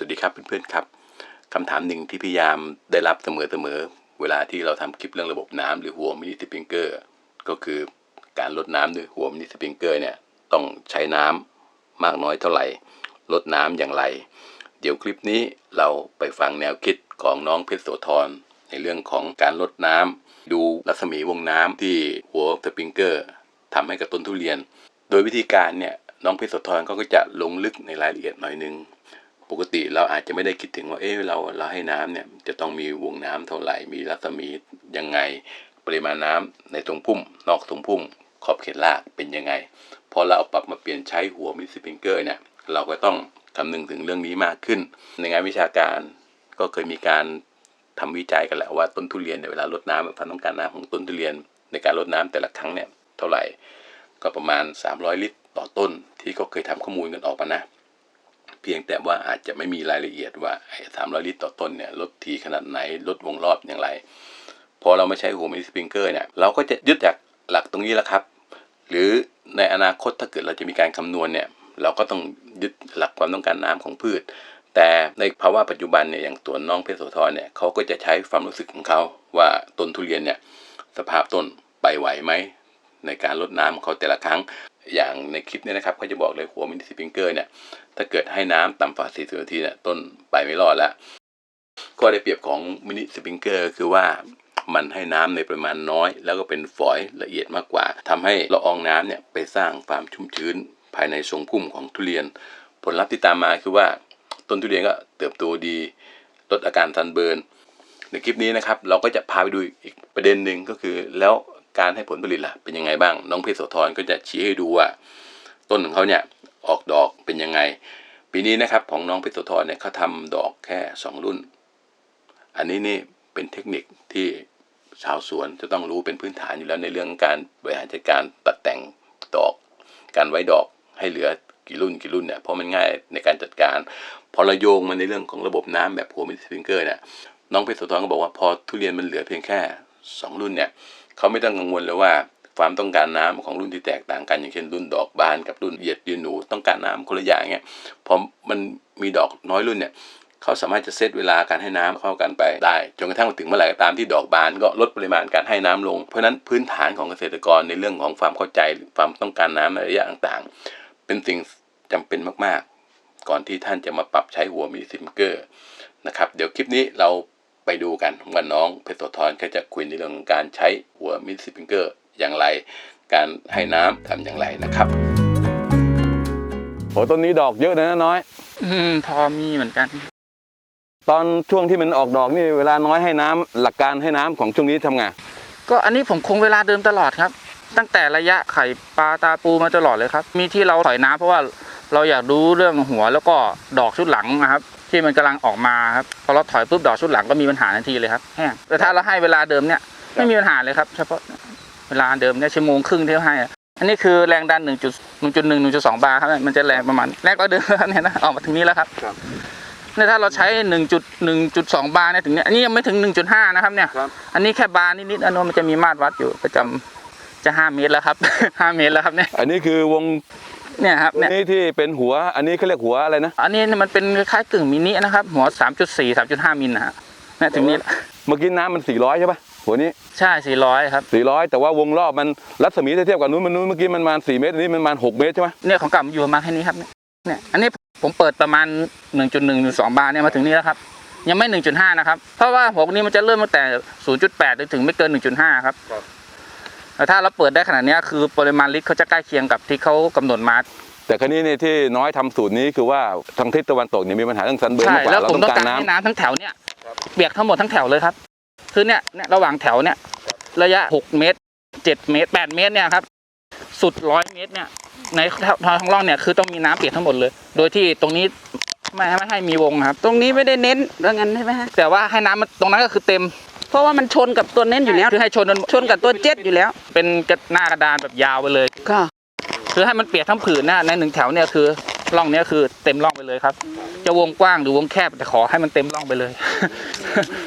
สวัสดีครับเพื่อนๆครับคำถามหนึ่งที่พยายามได้รับเสมอๆเวลาที่เราทำคลิปเรื่องระบบน้ำหรือหัวมินิสปริงเกอร์ก็คือการลดน้ำด้วยหัวมินิสปริงเกอร์เนี่ยต้องใช้น้ำมากน้อยเท่าไหร่ ลดน้ำอย่างไร เดี๋ยวคลิปนี้เราไปฟังแนวคิดของน้องเพชรโสธรในเรื่องของการลดน้ำดูรัศมีวงน้ำที่หัวสปริงเกอร์ทำให้กับต้นทุเรียน โดยวิธีการเนี่ยน้องเพชรโสธรก็จะลงลึกในรายละเอียดหน่อยนึง ปกติเราอาจจะไม่ได้คิดถึงว่าเออเราเราให้น้ำเนี่ยจะต้องมีวงน้ำเท่าไหร่มีรัศมียังไงปริมาณน้ำในตรงพุ่ม นอกตรงพุ่ม ขอบเขตรากเป็นยังไงพอเราเอาปรับมาเปลี่ยนใช้หัวมิสซิปิงเกอร์เนี่ยเราก็ต้องคำนึงถึงเรื่องนี้มากขึ้น ในงานวิชาการก็เคยมีการทำวิจัยกันแหละว่าต้นทุเรียนเนี่ยเวลาลดน้ำความต้องการน้ำของต้นทุเรียนในการลดน้ำแต่ละครั้งเนี่ยเท่าไหร่ ก็ประมาณ 300 ลิตรต่อต้นที่ก็เคยทำข้อมูลกันออกมานะ เพียงแต่ว่าอาจจะไม่มีรายละเอียดว่าไอ้สามร้อยลิตรต่อต้นเนี่ยลดทีขนาดไหนลดวงรอบอย่างไร พอเราไม่ใช้หัวมิสปริงเกอร์เนี่ยเราก็จะยึดจากหลักตรงนี้แหละครับ หรือในอนาคตถ้าเกิดเราจะมีการคำนวณเนี่ยเราก็ต้องยึดหลักความต้องการน้ำของพืช แต่ในภาวะปัจจุบันเนี่ยอย่างตัวน้องเพชรโสธรเนี่ยเขาก็จะใช้ความรู้สึกของเขาว่าต้นทุเรียนเนี่ยสภาพต้นไปไหวไหมในการลดน้ำของเขาแต่ละครั้ง อย่างในคลิปเนี้นะครับเขาจะบอกเลยหัวมินิสปริงเกอร์เนี่ยถ้าเกิดให้น้ำต่ำกว่า40นาทีเนี่ยต้นไปไม่รอดแล้วก็ได้เปรียบของมินิสปริงเกอร์คือว่ามันให้น้ำในปริมาณน้อย แล้วก็เป็นฝอยละเอียดมากกว่าทำให้ละอองน้ำเนี่ยไปสร้างความชุ่มชื้น ภายในทรงพุ่มของทุเรียน ผลลัพธ์ที่ตามมาคือว่าต้นทุเรียนก็เติบโตดี ลดอาการซันเบิร์นในคลิปนี้นะครับ เราก็จะพาไปดูอีกประเด็นหนึ่งก็คือแล้ว การให้ผลผลิตล่ะเป็นยังไงบ้าง น้องเพชรโสธรก็จะชี้ให้ดูว่า ต้นของเขาเนี่ยออกดอกเป็นยังไง ปีนี้นะครับของน้องเพชรโสธรเนี่ยเขาทำดอกแค่สองรุ่น อันนี้นี่เป็นเทคนิคที่ชาวสวนจะต้องรู้เป็นพื้นฐานอยู่แล้วในเรื่องการบริหารจัดการตัดแต่งดอก การไว้ดอกให้เหลือกี่รุ่นกี่รุ่นเนี่ยเพราะมันง่ายในการจัดการ พอเราโยงมาในเรื่องของระบบน้ำแบบหัวมิสฟิงเกอร์เนี่ยน้องเพชรโสธรก็บอกว่าพอทุเรียนมันเหลือเพียงแค่สองรุ่นเนี่ย เขาไม่ต้องกังวลเลยว่าความต้องการน้ำของรุ่นที่แตกต่างกันอย่างเช่นรุ่นดอกบานกับรุ่นเหยียดยืนหนูต้องการน้ำคนละอย่างเงี้ยพอมันมีดอกน้อยรุ่นเนี่ยเขาสามารถจะเซตเวลาการให้น้ำเข้ากันไปได้จนกระทั่งถึงเมื่อไหร่ก็ตามที่ดอกบานก็ลดปริมาณการให้น้ำลง เพราะฉะนั้นพื้นฐานของเกษตรกรในเรื่องของความเข้าใจความต้องการน้ำในระยะต่างๆ เป็นสิ่งจำเป็นมากๆ ก่อนที่ท่านจะมาปรับใช้หัวมิซิมเกอร์นะครับเดี๋ยวคลิปนี้เรา ไปดูกันว่าน้องเพชรโสธรก็จะคุยในเรื่องของการใช้หัวมิซิมเกอร์อย่างไร การให้น้ำทำอย่างไรนะครับโอ้ต้นนี้ดอกเยอะนะน้อย อืมพอมีเหมือนกัน ตอนช่วงที่มันออกดอกนี่เวลาน้อยให้น้ำหลักการให้น้ำของช่วงนี้ทำไงก็อันนี้ผมคงเวลาเดิมตลอดครับ ตั้งแต่ระยะไข่ปลาตาปูมาตลอดเลยครับ มีที่เราถอยน้ำเพราะว่าเราอยากรู้เรื่องหัวแล้วก็ดอกชุดหลังนะครับ ที่มันกำลังออกมาครับพอเราถอยปุ๊บดอกชุดหลังก็มีปัญหาทันทีเลยครับแห้งแต่ถ้าเราให้เวลาเดิมเนี่ยไม่มีปัญหาเลยครับเฉพาะเวลาเดิมเนี่ยชั่วโมงครึ่งที่เราให้อะอันนี้คือแรงดัน1.1.1 1.2 บาร์ครับมันจะแรงประมาณแรกก็เดิมเนี่ยนะออกมาถึงนี้แล้วครับครับเนี่ยถ้าเราใช้ 1.1.2 บาร์เนี่ยถึงเนี่ยอันนี้ยังไม่ถึง 1.5 นะครับเนี่ยครับอันนี้แค่บาร์นิดๆอันนู้นมันจะมีมาตรวัดอยู่ประจำจะห้าเมตรแล้วครับห้าเมตรแล้วครับเนี่ยอันนี้คือวง เนี่ยครับตัวเนี่ยนี้ที่เป็นหัวอันนี้เขาเรียกหัวอะไรนะ อันนี้มันเป็นคล้ายๆกึ่งมินินะครับ หัว 3.4 3.5มิลนะฮะเนี่ยถึงนี้เมื่อกี้น้ำมัน 400 ใช่ปะหัวนี้ ใช่ 400 ครับ 400 แต่ว่าวงรอบมันรัศมีถ้าเทียบกับนู้นมันนู้นเมื่อกี้มันประมาณ4เมตรอันนี้มันประมาณ6เมตรใช่ไหมเนี่ยของเก่ามันอยู่ประมาณแค่นี้ครับเนี่ยเนี่ยอันนี้ผมเปิดประมาณ 1.1 1.2บาร์เนี่ยมาถึงนี้แล้วครับ ยังไม่ 1.5 นะครับ เพราะว่าหัวพวกนี้มันจะเริ่มตั้งแต่ 0.8 ถึงไม่เกิน 1.5 ครับแต่ ถ้าเราเปิดได้ขนาดเนี้ยคือปริมาณลิตรเขาจะใกล้เคียงกับที่เขากำหนดมาแต่ครั้นี้เนี่ยที่น้อยทำสูตรนี้คือว่าทางทิศตะวันตกเนี่ยมีปัญหาเรื่องซันเบิร์นใช่มากกว่าแล้วเราผมต้อต้องงการการน้ำให้น้ำทั้งแถวเนี่ยเปียกทั้งหมดทั้งแถวเลยครับ คือเนี่ยเนี่ยระหว่างแถวเนี่ยระยะ 6 เมตร 7 เมตร 8 เมตรเนี่ยครับสุด 100 เมตรเนี่ยในทางร่องเนี่ยคือต้องมีน้ำเปียกทั้งหมดเลย โดยที่ตรงนี้ไม่ไม่ให้มีวงครับ ตรงนี้ไม่ได้เน้นเรื่องนั้นใช่ไหมฮะแต่ว่าให้น้ำมันตรงนั้นก็คือเต็ม เพราะว่ามันชนกับตัวเน้นอยู่แล้วคือให้ชนจนชนกับตัวเจ็ดอยู่แล้ว เป็นกระหน้ากระดานแบบยาวไปเลยค่ะคือให้มันเปียกทั้งผืนนะในหนึ่งแถวเนี่ยคือร่องเนี้ยคือเต็มร่องไปเลยครับ จะวงกว้างหรือวงแคบแต่ขอให้มันเต็มร่องไปเลย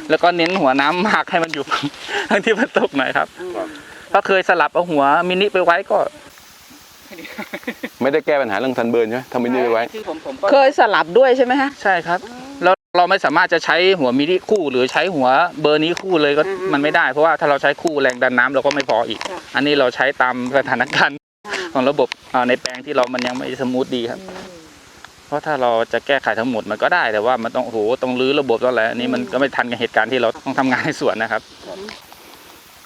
แล้วก็เน้นหัวน้ำมากให้มันอยู่ทางที่มันตกหน่อยครับถ้าเคยสลับเอาหัวมินิไปไว้ก็ ไม่ได้แก้ปัญหาเรื่องซันเบิร์นใช่ไหมทำไม่ได้ไว้คือผมผมก็เคยสลับด้วยใช่ไหมฮะใช่ครับ เราไม่สามารถจะใช้หัวมินิคู่ หรือใช้หัวเบอร์นี้คู่เลยก็อืมมันไม่ได้ เพราะว่าถ้าเราใช้คู่แรงดันน้ำเราก็ไม่พออีกค่ะอันนี้เราใช้ตามสถานการณ์ของระบบอ่าในแปลงที่เรามันยังไม่สมูทดีครับ เพราะถ้าเราจะแก้ไขทั้งหมดมันก็ได้แต่ว่ามันต้องโอ้โหต้องรื้อระบบต้องอะไรอันนี้มันก็ไม่ทันกับเหตุการณ์ที่เราต้องทำงานในสวนนะครับ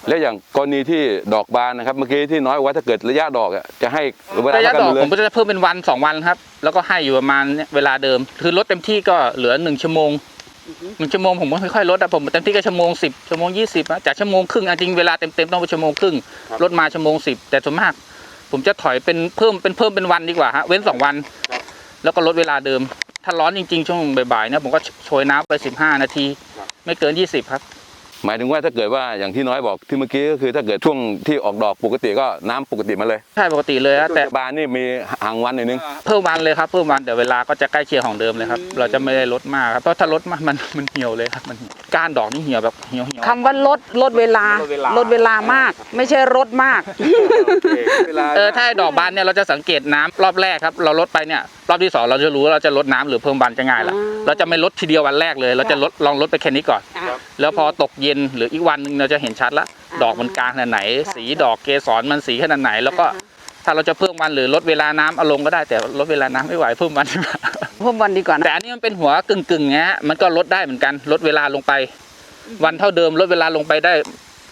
แล้วอย่างกรณีที่ดอกบานนะครับ เมื่อกี้ที่น้อยบอกว่าถ้าเกิดระยะดอกอะจะให้เวลาระยะเท่าดกัอนกเลผยมก็จะเพิ่มเป็นวันสองวันครับ แล้วก็ให้อยู่ประมาณเนี่ยเวลาเดิม คือลดเต็มที่ก็เหลือหนึ่งชั่วโมงหนึ่งชั่วโมงผมก็ค่อยๆลดอะผมเต็มที่ก็ชั่วโมงสิบชั่วโมงยี่สิบจากชั่วโมงครึ่งอะจริงเวลาเต็มๆต้องเป็นชั่วโมงครึ่งลดมาชั่วโมงสิบแต่ส่วนมาก ผมจะถอยเป็นเพิ่มเป็นเพิ่มเป็นวันดีกว่าฮะเว้นสองวัน แล้วก็ลดเวลาเดิม ถ้าร้อนจริง ๆ ช่วงบ่ายๆเนี่ยผมก็โชยน้ำไปสิบห้านาที ไม่เกินยี่สิบครับ หมายถึงว่าถ้าเกิดว่าอย่างที่น้อยบอกที่เมื่อกี้ก็คือถ้าเกิดช่วงที่ออกดอกปกติก็น้ำปกติมาเลยใช่ปกติเลยฮะแต่แต่บานนี่มีห่างวันหน่อยนึง เพิ่มวันเลยครับเพิ่มวันแต่เวลาก็จะใกล้เคียงของเดิมเลยครับเราจะไม่ได้ลดมากครับเพราะถ้าลดมากมันมันเหี่ยวเลยครับมันก้านดอกนี่เหี่ยวแบบเหี่ยวเหี่ยวคำว่าลดลดเวลา ลดเวลา ลดเวลามาก ไม่ใช่ลดมากเออถ้าให้ดอกบานเนี่ยเราจะสังเกตน้ำรอบแรกครับ เราลดไปเนี่ยรอบที่สองเราจะรู้ว่าเราจะลดน้ำหรือเพิ่มวันจะง่ายละอ่าเราจะไม่ลดทีเดียววันแรกเลย เราจะลดลองลดไปแค่นี้ก่อน อะ แล้วพอตกเย็นหรืออีกวันหนึ่งเราจะเห็นชัดละอ่าดอกมันกลางขนาดไหนค่ะสีดอกเกสรมันสีขนาดไหน แล้วก็อ่าฮะถ้าเราจะเพิ่มวันหรือลดเวลาน้ำเอาลงก็ได้แต่ลดเวลาน้ำไม่ไหวเพิ่มวันดีกว่าเพิ่มวันดีกว่านะแต่อันนี้มันเป็นหัวกึ่งกึ่งๆไงฮะมันก็ลดได้เหมือนกันลดเวลาลงไป วันเท่าเดิมลดเวลาลงไปได้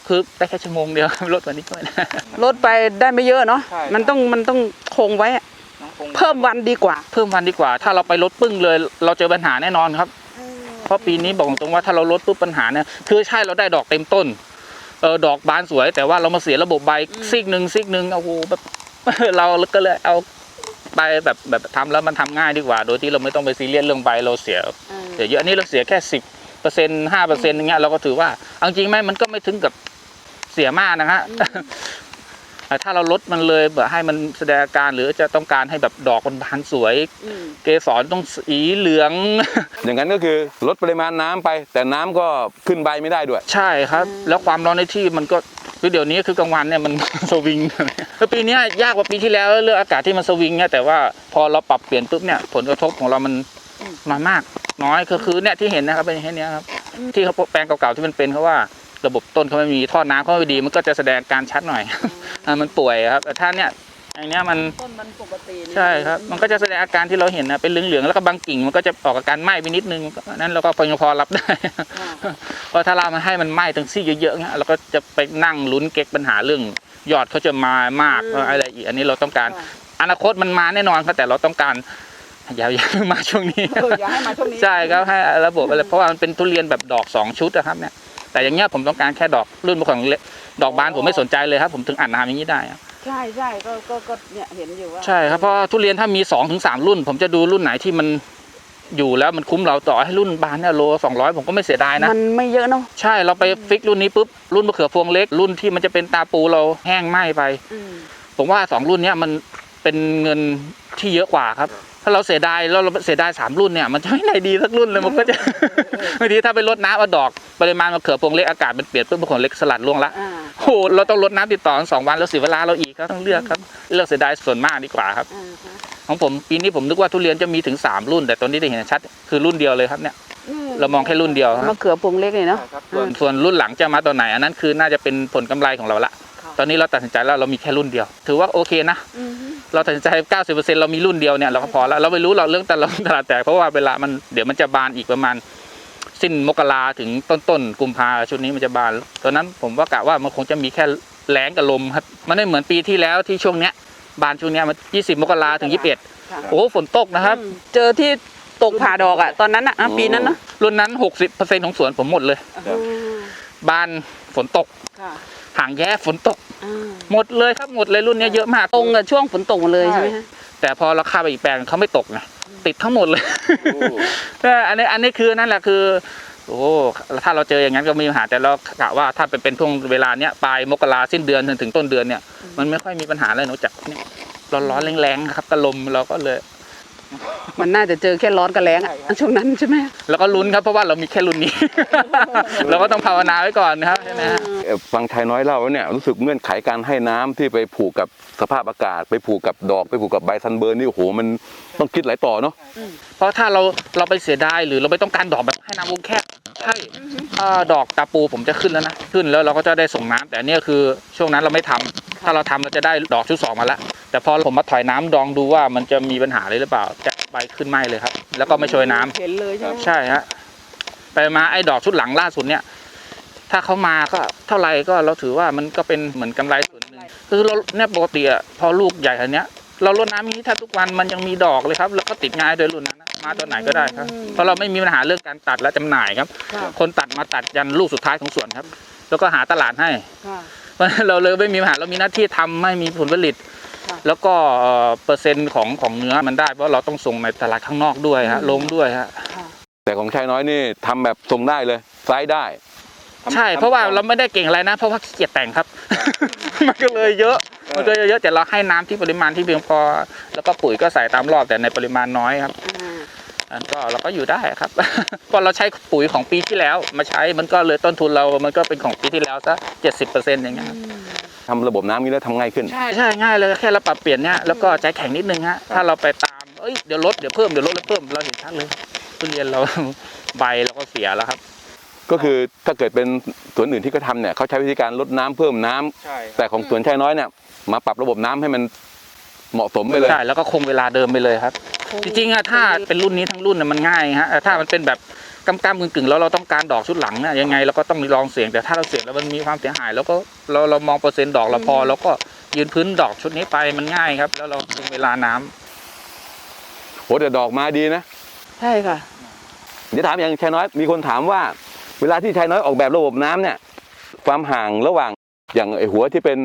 คือได้แค่ชั่วโมงเดียวลดวันนี้ก็ไม่ได้ลดไปได้ไม่เยอะเนาะใช่มันต้องมันต้องคงไว้อะเพิ่มวันดีกว่า เพิ่มวันดีกว่า ถ้าเราไปลดปึ้งเลย เราเจอปัญหาแน่นอนครับเพ ราะปีนี้บอกตรงว่าถ้าเราลดปุ๊บปัญหาเนี่ยคือใช่เราได้ดอกเต็มต้นเออดอกบานสวย แต่ว่าเรามาเสียระบบใบซีกหนึ่งซีกหนึ่งโอ้โหแบบเราก็เลยเอาไปแบบแบบทำแล้วมันทำง่ายดีกว่า โดยที่เราไม่ต้องไปซีเรียสเรื่องใบเราเสียเสียเยอะอันนี้เราเสียแค่สิบเปอร์เซ็นต์ห้าเปอร์เซ็นต์อย่างเงี้ยเราก็ถือว่าเอาจริงไหมมันก็ไม่ถึงกับเสียมากนะฮะแต่ ถ้าเราลดมันเลยแบบให้มันแสดงอาการหรือจะต้องการให้แบบดอกมันบานสวย เกสรต้องสีเหลือง อย่างนั้นก็คือลดปริมาณน้ำไป แต่น้ำก็ขึ้นใบไม่ได้ด้วย ใช่ครับ แล้วความร้อนในที่มันก็คือเดี๋ยวนี้คือกลางวันเนี่ยมันสวิงแล้วปีเนี้ยยากกว่าปีที่แล้วเรื่องอากาศที่มันสวิงเนี่ยแต่ว่าพอเราปรับเปลี่ยนปุ๊บเนี่ยผลกระทบของเรามันน้อยมาก น้อยก็คือเนี่ยที่เห็นนะครับเป็นแค่เนี้ยครับที่เขาแปลงเก่าๆที่มันเป็นเพราะว่าระบบต้นเขาไม่มีท่อน้ำเขาไม่ดีมันก็จะแสดงอาการชัดหน่อย อ่ามันป่วยครับแต่ถ้าเนี่ยอันเนี้ยมันต้นมันปกติใช่ครับ มันก็จะแสดงอาการที่เราเห็นนะเป็นเหลืองๆแล้วก็บางกิ่งมันก็จะออกอาการไหม้ไปนิดนึงอันนั้นเราก็พอยังพอรับได้เพราะถ้าเรามาให้มันไหม้ทั้งซี่เยอะๆเงี้ยเราก็จะไปนั่งลุ้นเก๊กปัญหาเรื่องยอดเขาจะมามากอืมอะไรอีกอันนี้เราต้องการค่ะอนาคตมันมาแน่นอนครับแต่เราต้องการอย่าอย่าเพิ่งมาช่วงนี้เอออย่าให้มาช่วงนี้ใช่ครับให้ระบบอะไรเพราะว่ามันเป็นทุเรียนแบบดอกสองชุดนะครับเนี่ยแต่อย่างเงี้ยผมต้องการแค่ดอกรุ่นของเล็ก ดอกบานผมไม่สนใจเลยครับ ผมถึงอ่านน้ำอย่างนี้ได้อะใช่ใช่ก็ก็ก็เนี่ยเห็นอยู่ว่าใช่ครับเพราะทุเรียนถ้ามี2อถึงสรุ่น ผมจะดูรุ่นไหนที่มันอยู่แล้วมันคุ้มเราต่อให้รุ่นบานเนี่ยโลสองร้อยผมก็ไม่เสียดายนะ มันไม่เยอะเนาะใช่เราไปฟิกรุ่นนี้ปุ๊บรุ่นมะเขือพวงเล็กรุ่นที่มันจะเป็นตาปูเราแห้งไหม้ไปผมว่าสองรุ่นเนี้ยมันเป็นเงินที่เยอะกว่าครับ ถ้าเราเสียดายแล้วเราเสียดายสามรุ่นเนี่ยมันจะไม่ได้ดีสักรุ่นเลยมันก็จะ บางทีถ้าไปลดน้ำเอาดอกปริมาณมะเขือพวงเล็กอากาศมันเปลี่ยนปุ๊บมะเขือเล็กสลัดล่วงละ อ่า โอ้โหเราต้องลดน้ำติดต่อกันสองวันแล้วเสียเวลาเราอีกครับต้องเลือกครับเลือกเสียดายส่วนมากดีกว่าครับอ่าฮะของผมปีนี้ผมนึกว่าทุเรียนจะมีถึง3รุ่น แต่ตอนนี้ได้เห็นชัด คือรุ่นเดียวเลยครับเนี่ยเรามองแค่รุ่นเดียวคมะรับเขือพวงเล็กเลยเนาะส่วนส่วนรุ่นหลังจะมาตอนไหน อันนั้นคือน่าจะเป็นผลกำไรของเราละครับตอนนี้เราตัดสินใจแล้วเรามีแค่รุ่นเดียว ถือว่าโอเคนะอือฮึเราตัดสินใจ 90%เรามีรุ่นเดียวเนี่ยเราก็พอแล้วเราไม่รู้เราเรื่องแต่ละตลาดแตกเพราะว่าเวลามันเดี๋ยวมันจะบานอีกประมาณ สิ้นมกราถึงต้นต้นๆกุมภาชุดนี้มันจะบานตอนนั้นผมว่ากะว่ามันคงจะมีแค่แรงกับลมครับมันไม่เหมือนปีที่แล้วที่ช่วงเนี้ยบานช่วงเนี้ยมัน20มกราถึง21ค่ะโอ้โหฝนตกนะครับอืมเจอที่ตกผ่าดอกอะตอนนั้นอะนะปีนั้นนะรุ่นนั้น60%ของสวนผมหมดเลยบานฝนตกค่ะหางแย่ฝนตกอ่าหมดเลยครับหมดเลยรุ่นเนี้ยเยอะมากตรงกับช่วงฝนตกหมดเลยใช่ไหมฮะแต่พอเราข้ามไปอีกแปลงเขาไม่ตกไง ติดทั้งหมดเลยเอออันนี้อันนี้คือนั่นแหละคือโอ้ถ้าเราเจออย่างนั้นก็มีปัญหาแต่เรากะว่าถ้าเป็นเป็นช่วงเวลาเนี้ยปลายมกราสิ้นเดือนจนถึงต้นเดือนเนี่ยมันไม่ค่อยมีปัญหาอะไรนอกจากเนี่ยร้อนๆแรงๆครับกระลมเราก็เลย มันน่าจะเจอแค่ร้อนกับแรงอะช่วงนั้นใช่ไหมแล้วก็ลุ้นครับเพราะว่าเรามีแค่รุ่นนี้ เราก็ต้องภาวนาไว้ก่อนนะครับใช่ไหมฮะ เอ่อฟังชายน้อยเล่าแล้วเนี่ยรู้สึกเงื่อนไขการให้น้ำที่ไปผูกกับสภาพอากาศ ไปผูกกับดอกไปผูกกับใบซันเบิร์นนี่โอ้โหมันต้องคิดหลายต่อเนาะ เพราะถ้าเราเราไปเสียดายหรือเราไม่ต้องการดอกแบบให้น้ำวงแคบ ใช่เอ่อดอกตาปูผมจะขึ้นแล้วนะ ขึ้นแล้วเราก็จะได้ส่งน้ำแต่อันเนี้ยคือช่วงนั้นเราไม่ทำถ้าเราทำเราจะได้ดอกชุดสองมาแล้วแต่พอผมมาถอยน้ำดองดูว่ามันจะมีปัญหาอะไรหรือเปล่าจะใบขึ้นไหมเลยครับ แล้วก็ไม่ช่วยน้ำเห็นเลยใช่ไหมใช่ฮะไปมาไอ้ดอกชุดหลังล่าสุดเนี่ย ถ้าเขามาก็เท่าไหร่ก็เราถือว่ามันก็เป็นเหมือนกำไรส่วนหนึ่งคือเราเนี่ยปกติอะพอลูกใหญ่ขนาดเนี้ยเรารดน้ำอย่างนี้แทบทุกวันมันยังมีดอกเลยครับ แล้วก็ติดง่ายโดยรุ่นนั้นนะ มาตอนไหนก็ได้ครับ เพราะเราไม่มีปัญหาเรื่องการตัดและจำหน่ายครับค่ะคนตัดมาตัดยันลูกสุดท้ายของสวนครับ แล้วก็หาตลาดให้ค่ะเพราะฉะนั้นเราเลยไม่มีปัญหาเรามีหน้าที่ทำไม่มีผลผลิตค่ะแล้วก็เอ่อเปอร์เซ็นต์ของของเนื้อมันได้เพราะเราต้องส่งไปตลาดข้างนอกด้วยฮะลงด้วยฮะแต่ของชายน้อยนี่ทำแบบทรงได้เลยไซส์ได้ใช่เพราะว่าเราไม่ได้เก่งอะไรนะ เพราะว่าขี้เกียจแต่งครับ มันก็เลยเยอะ มันก็เยอะแต่เราให้น้ำที่ปริมาณที่เพียงพอ แล้วก็ปุ๋ยก็ใส่ตามรอบแต่ในปริมาณน้อยครับอันก็เราก็อยู่ได้ครับพอเราใช้ปุ๋ยของปีที่แล้ว มาใช้มันก็เลยต้นทุนเรา มันก็เป็นของปีที่แล้วซะเจ็ดสิบเปอร์เซ็นต์อย่างเงี้ยครับทำระบบน้ำนี้แล้วทำง่ายขึ้น ใช่ใช่ง่ายเลยแค่เราปรับเปลี่ยนเนี่ยแล้วก็ใจแข็งนิดนึงฮะถ้าเราไปตามเอ้ยเดี๋ยวลดเดี๋ยวเพิ่มเดี๋ยวลดแล้วเพิ่มเราเห็นชัดเลยทุเรียนเราใบเราก็เสียแล้วครับ ก็คือถ้าเกิดเป็นสวนอื่นที่เขาทำเนี่ยเขาใช้วิธีการลดน้ำเพิ่มน้ำใช่แต่ของสวนชายน้อยเนี่ย มาปรับระบบน้ำให้มันเหมาะสมไปเลย ใช่แล้วก็คงเวลาเดิมไปเลยครับ จริงๆอะถ้าเป็นรุ่นนี้ทั้งรุ่นน่ะมันง่ายฮะแต่ถ้ามันเป็นแบบกำกำกึ่งกึ่งๆแล้วเราต้องการดอกชุดหลังน่ะยังไงเราก็ต้องลองเสียงแต่ถ้าเราเสียงแล้วมันมีความเสียหาย แล้วก็เราเรามองเปอร์เซ็นต์ดอกเราพอแล้วก็ยืนพื้นดอกชุดนี้ไปมันง่ายครับ แล้วเราคุมเวลาน้ำโหแต่ดอกมาดีนะ ใช่ค่ะ เดี๋ยวถามอย่างชายน้อยมีคนถามว่า เวลาที่ชายน้อยออกแบบระบบน้ำเนี่ย ความห่างระหว่างอย่างไอหัวที่เป็น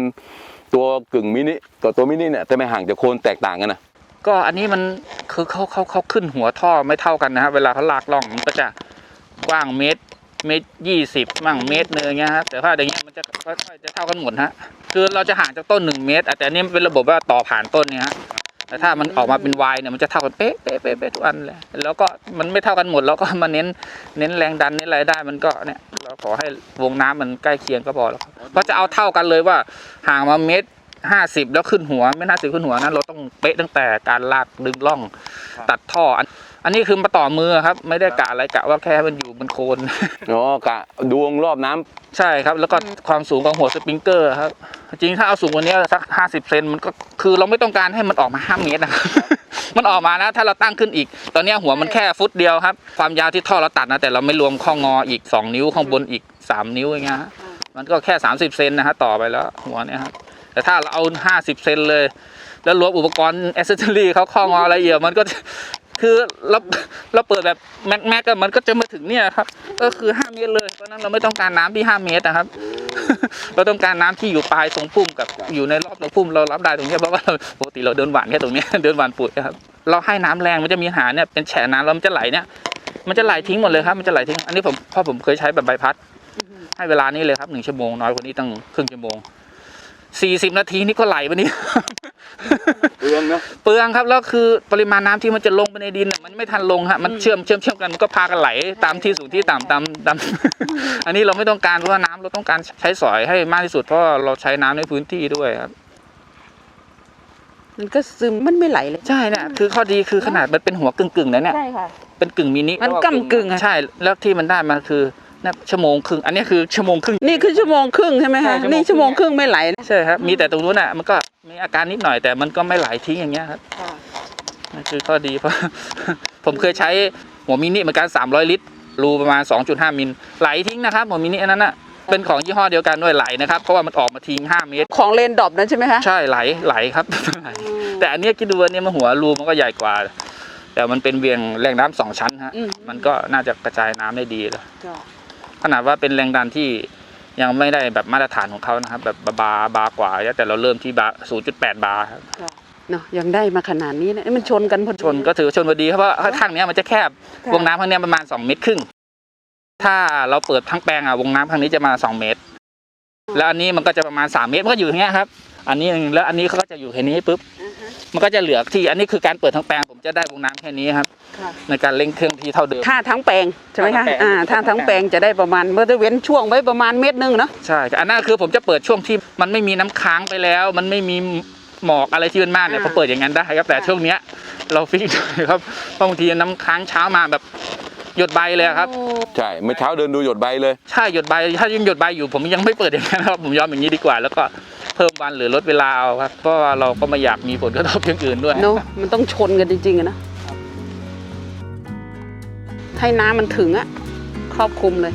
ตัวกึ่งมินิกับตัวมินิเนี่ยทำไมห่างจากโคนแตกต่างกันนะก็อันนี้มันคือเขาเขาเขาขึ้นหัวท่อไม่เท่ากันนะฮะเวลาเขาลากล่องมันก็จะกว้างเมตรเมตรยี่สิบมั่งเมตรเนื้อย่างเงี้ยครับแต่ถ้าอย่างเงี้ยมันจะค่อยๆจะเท่ากันหมดฮะคือเราจะห่างจากต้นหนึ่งเมตรแต่อันนี้มันเป็นระบบว่าต่อผ่านต้นเนี่ยฮะ แต่ถ้ามันออกมาเป็นวายเนี่ยมันจะเท่ากันเป๊ะเป๊ะเป๊ะเป๊ะทุกอันเลยแล้วก็มันไม่เท่ากันหมดเราก็มาเน้นเน้นแรงดันเน้นรายได้มันก็เนี่ยเราขอให้วงน้ำมันใกล้เคียงก็พอแล้วเพราะจะเอาเท่ากันเลยว่าห่างมาเมตรห้าสิบแล้วขึ้นหัวไม่ห้าสิบขึ้นหัวนั้นเราต้องเป๊ะตั้งแต่การลากดึงล่องตัดท่ออัน อันนี้คือมาต่อมือครับ ไม่ได้กะอะไรกะว่าแค่มันอยู่บนโคนอ๋อกะดวงรอบน้ำใช่ครับ แล้วก็ความสูงของหัวสปริงเกอร์ครับ จริงถ้าเอาสูงกว่านี้สักห้าสิบเซนมันก็คือเราไม่ต้องการให้มันออกมาห้าเมตรนะครับมันออกมานะถ้าเราตั้งขึ้นอีก ตอนเนี้ยหัวมันแค่ฟุตเดียวครับ ความยาวที่ท่อเราตัดนะแต่เราไม่รวมข้องออีกสองนิ้วข้างบนอีกสามนิ้วอย่างเงี้ยฮะมันก็แค่สามสิบเซนนะฮะต่อไปแล้วหัวเนี่ยครับแต่ถ้าเราเอาห้าสิบเซนเลย แล้วรวมอุปกรณ์อ c เซสซอรี่เขาข้องออะไรเอียมันก็ คือเราเราเปิดแบบแม็กแม็กมันก็จะมาถึงเนี่ยครับ ก็คือ5เมตรเลยเพราะนั้นเราไม่ต้องการน้ำที่5เมตรนะครับ เราต้องการน้ำที่อยู่ปลายทรงพุ่มกับอยู่ในรอบตัวพุ่มเรารับได้ตรงนี้เพราะว่าเราปกติเราเดินหวานแค่ตรงนี้เดินหวานปุ๋ยครับ เราให้น้ำแรงมันจะมีหาเนี่ยเป็นแฉะน้ำแล้วมันจะไหลเนี่ย มันจะไหลทิ้งหมดเลยครับ มันจะไหลทิ้ง อันนี้ผมเพ่อผมเคยใช้แบบใบพัด ให้เวลานี้เลยครับหนึ่งชั่วโมงน้อยกว่านี้ตั้งครึ่งชั่วโมง สี่สิบนาทีนี่ก็ไหลไปนี่ เรืองนะเปลืองครับแล้วคือปริมาณน้ำที่มันจะลงไปในดินน่ะมันไม่ทันลงฮะมันเชื่อมเชื่อมเชื่อมกันมันก็พากันไหลตามที่สูงที่ต่ำตามตาม อันนี้เราไม่ต้องการเพราะว่าน้ำเราต้องการใช้สอยให้มากที่สุดเพราะว่าเราใช้น้ำในพื้นที่ด้วยครับ มันก็ซึมมันไม่ไหลเลย ใช่เนี่ยคือข้อดีคือขนาดมันเป็นหัวกึ่งกึ่งๆนะเนี่ย ใช่ค่ะ เป็นกึ่งมินิมันก้ำกึ่งอะ ใช่แล้วที่มันได้มาคือเนี่ยชั่วโมงครึ่งอันนี้คือชั่วโมงครึ่ง นี่คือชั่วโมงครึ่งใช่ไหมใช่คะชั่วโมง นี่ชั่วโมงครึ่งไม่ไหลนะใช่ครับมีแต่ตรงนู้นอะมันก็มีอาการนิดหน่อยแต่มันก็ไม่ไหลทิ้งอย่างเงี้ยครับนั่นคือข้อดีเพราะ ผมเคยใช้หัวมินิเหมือนกัน300 ลิตร รูประมาณ 2.5 มิลไหลทิ้งนะครับหัวมินิอันนั้นน่ะเป็นของยี่ห้อเดียวกันด้วยไหลนะครับเพราะว่ามันออกมาทิ้ง5เมตร ของเลนดรอปนั้นใช่ไหมคะใช่ไหลไหลครับไหลแต่อันเนี้ยคิดดูอันเนี้ยมันหัวรูมันก็ใหญ่กว่า แต่มันเป็นเวียงแรงน้ำสองชั้นฮะอืมมันก็น่าจะกระจายน้ำได้ดีเลยจ้ะ ขนาดว่าเป็นแรงดันที่ยังไม่ได้แบบมาตรฐานของเขานะครับ แบบบาร์บาร์กว่า แต่เราเริ่มที่บาร์0.8บาร์ครับเนาะยังได้มาขนาดนี้นะมันชนกันพอดีชนก็ถือว่าชนพอดีครับเพราะว่าข้างเนี้ยมันจะแคบค่ะวงน้ำข้างเนี้ยประมาณ2เมตรครึ่งถ้าเราเปิดทั้งแปลงอะวงน้ำข้างนี้จะมา2เมตร แล้วอันนี้มันก็จะประมาณ3เมตรมันก็อยู่อย่างเงี้ยครับ อันนี้แล้วอันนี้เขาก็จะอยู่แค่นี้ปุ๊บ มันก็จะเหลือที่อันนี้คือการเปิดทั้งแปลงผมจะได้วงน้ำแค่นี้ครับ ในการเร่งเครื่องที่เท่าเดิม ถ้าทั้งแปลงใช่ไหมคะถ้าทั้งแปลงอ่าถ้าทั้งแปลงจะได้ประมาณเมื่อเว้นช่วงไว้ประมาณเม็ดหนึงเนาะใช่อันนั้นคือผมจะเปิดช่วงที่มันไม่มีน้ำค้างไปแล้ว มันไม่มีหมอกอะไรที่มันมากเนี่ยอ่าผมเปิดอย่างนั้นได้ครับ แต่ค่ะช่วงเนี้ยเราฟิกครับเพราะบางทีน้ำค้างเช้ามาแบบหยดใบเลยครับโอ้ใช่เมื่อเช้าเดินดูหยดใบเลยใช่หยดใบถ้ายังหยดใบอยู่ผมยังไม่เปิดอย่างนั้นครับผมยอมอย่างนี้ดีกว่าแล้วก็ เพิ่มวันหรือลดเวลาเอาครับ เพราะว่าเราก็ไม่อยากมีผลกระทบอย่างอื่นด้วย เนาะมันต้องชนกันจริงๆอะนะให้น้ำมันถึงอะครอบคลุมเลย